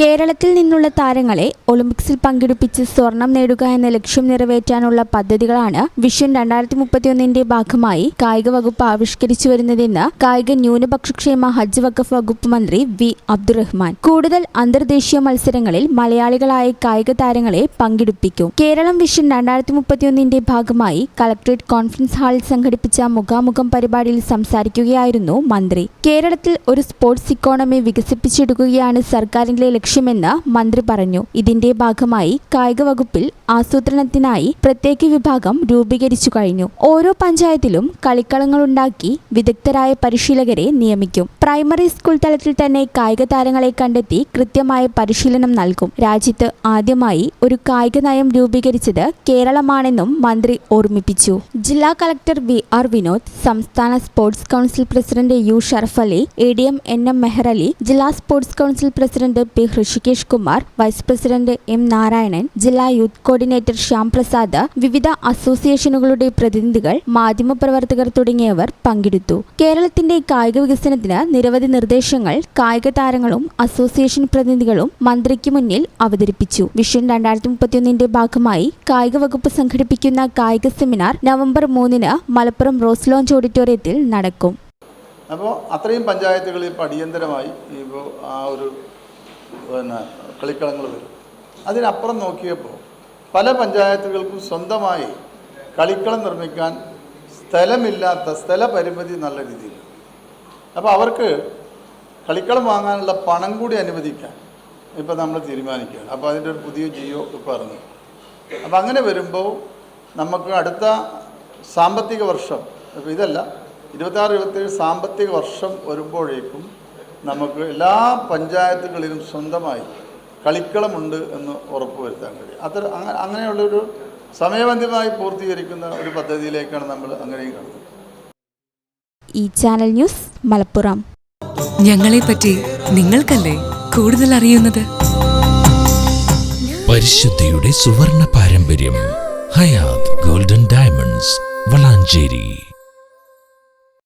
കേരളത്തിൽ നിന്നുള്ള താരങ്ങളെ ഒളിമ്പിക്സിൽ പങ്കെടുപ്പിച്ച് സ്വർണം നേടുക എന്ന ലക്ഷ്യം നിറവേറ്റാനുള്ള പദ്ധതികളാണ് വിഷൻ രണ്ടായിരത്തി മുപ്പത്തിയൊന്നിന്റെ ഭാഗമായി കായിക വകുപ്പ് ആവിഷ്കരിച്ചു വരുന്നതെന്ന് കായിക ന്യൂനപക്ഷക്ഷേമ ഹജ്ജ് വഖഫ് വകുപ്പ് മന്ത്രി വി അബ്ദുറഹ്മാൻ. കൂടുതൽ അന്തർദേശീയ മത്സരങ്ങളിൽ മലയാളികളായ കായിക താരങ്ങളെ പങ്കെടുപ്പിക്കും. കേരളം വിഷൻ രണ്ടായിരത്തി മുപ്പത്തിയൊന്നിന്റെ ഭാഗമായി കളക്ടറേറ്റ് കോൺഫറൻസ് ഹാളിൽ സംഘടിപ്പിച്ച മുഖാമുഖം പരിപാടിയിൽ സംസാരിക്കുകയായിരുന്നു മന്ത്രി. കേരളത്തിൽ ഒരു സ്പോർട്സ് ഇക്കോണമി വികസിപ്പിച്ചെടുക്കുകയാണ് സർക്കാരിന്റെ ലക്ഷ്യമെന്ന് മന്ത്രി പറഞ്ഞു. ഇതിന്റെ ഭാഗമായി കായിക വകുപ്പിൽ ആസൂത്രണത്തിനായി പ്രത്യേക വിഭാഗം രൂപീകരിച്ചു കഴിഞ്ഞു. ഓരോ പഞ്ചായത്തിലും കളിക്കളങ്ങളുണ്ടാക്കി വിദഗ്ധരായ പരിശീലകരെ നിയമിക്കും. പ്രൈമറി സ്കൂൾ തലത്തിൽ തന്നെ കായിക താരങ്ങളെ കണ്ടെത്തി കൃത്യമായ പരിശീലനം നൽകും. രാജ്യത്ത് ആദ്യമായി ഒരു കായിക നയം രൂപീകരിച്ചത് കേരളമാണെന്നും മന്ത്രി ഓർമ്മിപ്പിച്ചു. ജില്ലാ കളക്ടർ വി ആർ വിനോദ് സംസ്ഥാന sports council president U Sharaf Ali A D M N M Meher Ali ജില്ലാ sports council president P Hrishikesh Kumar vice president M Narayanan ജില്ലാ യൂത്ത് കോർഡിനേറ്റർ ശ്യാം പ്രസാദ് വിവിധ അസോസിയേഷനുകളുടെ പ്രതിനിധികൾ മാധ്യമപ്രവർത്തകർ തുടങ്ങിയവർ പങ്കെടുത്തു. കേരളത്തിന്റെ കായിക വികസനത്തിന് നിരവധി നിർദ്ദേശങ്ങൾ കായിക താരങ്ങളും അസോസിയേഷൻ പ്രതിനിധികളും മന്ത്രിക്ക് മുന്നിൽ അവതരിപ്പിച്ചു. വിഷൻ രണ്ടായിരത്തി മുപ്പത്തിയൊന്നിന്റെ ഭാഗമായി കായിക വകുപ്പ് സംഘടിപ്പിക്കുന്ന കായിക സെമിനാർ നവംബർ മൂന്നിന് മലപ്പുറം റോസ് ലോഞ്ച് ഓഡിറ്റോറിയത്തിൽ നടക്കും. അപ്പോൾ അത്രയും പഞ്ചായത്തുകളിൽ ഇപ്പോൾ അടിയന്തരമായി ഇപ്പോൾ ആ ഒരു പിന്നെ കളിക്കളങ്ങൾ വരും. അതിനപ്പുറം നോക്കിയപ്പോൾ പല പഞ്ചായത്തുകൾക്കും സ്വന്തമായി കളിക്കളം നിർമ്മിക്കാൻ സ്ഥലമില്ലാത്ത സ്ഥലപരിമിതി നല്ല രീതിയിൽ. അപ്പോൾ അവർക്ക് കളിക്കളം വാങ്ങാനുള്ള പണം കൂടി അനുവദിക്കാൻ ഇപ്പോൾ നമ്മൾ തീരുമാനിക്കുക അപ്പോൾ അതിന്റെ ഒരു പുതിയ ജിയോ ഇപ്പോൾ ഇറങ്ങി. അപ്പോൾ അങ്ങനെ വരുമ്പോൾ നമുക്ക് അടുത്ത സാമ്പത്തിക വർഷം ഇതല്ല ഇരുപത്താറ് ഇരുപത്തേഴ് സാമ്പത്തിക വർഷം വരുമ്പോഴേക്കും നമുക്ക് എല്ലാ പഞ്ചായത്തുകളിലും സ്വന്തമായി കളിക്കളമുണ്ട് എന്ന് ഉറപ്പുവരുത്താൻ കഴിയും. അത്ര അങ്ങ- അങ്ങനെയുള്ളൊരു സമയബന്ധിതമായി പൂർത്തീകരിക്കുന്ന ഒരു പദ്ധതിയിലേക്കാണ് നമ്മൾ അങ്ങനെയും കാണുന്നത് ഈ ചാനൽ ന്യൂസ് മലപ്പുറം. ഞങ്ങളെ പറ്റി നിങ്ങൾക്കല്ലേ കൂടുതൽ അറിയുന്നത്? പരിശുദ്ധിയുടെ സുവർണ പാരമ്പര്യം ഹയാത് ഗോൾഡൻ ഡയമണ്ട്സ് വളാഞ്ചേരി.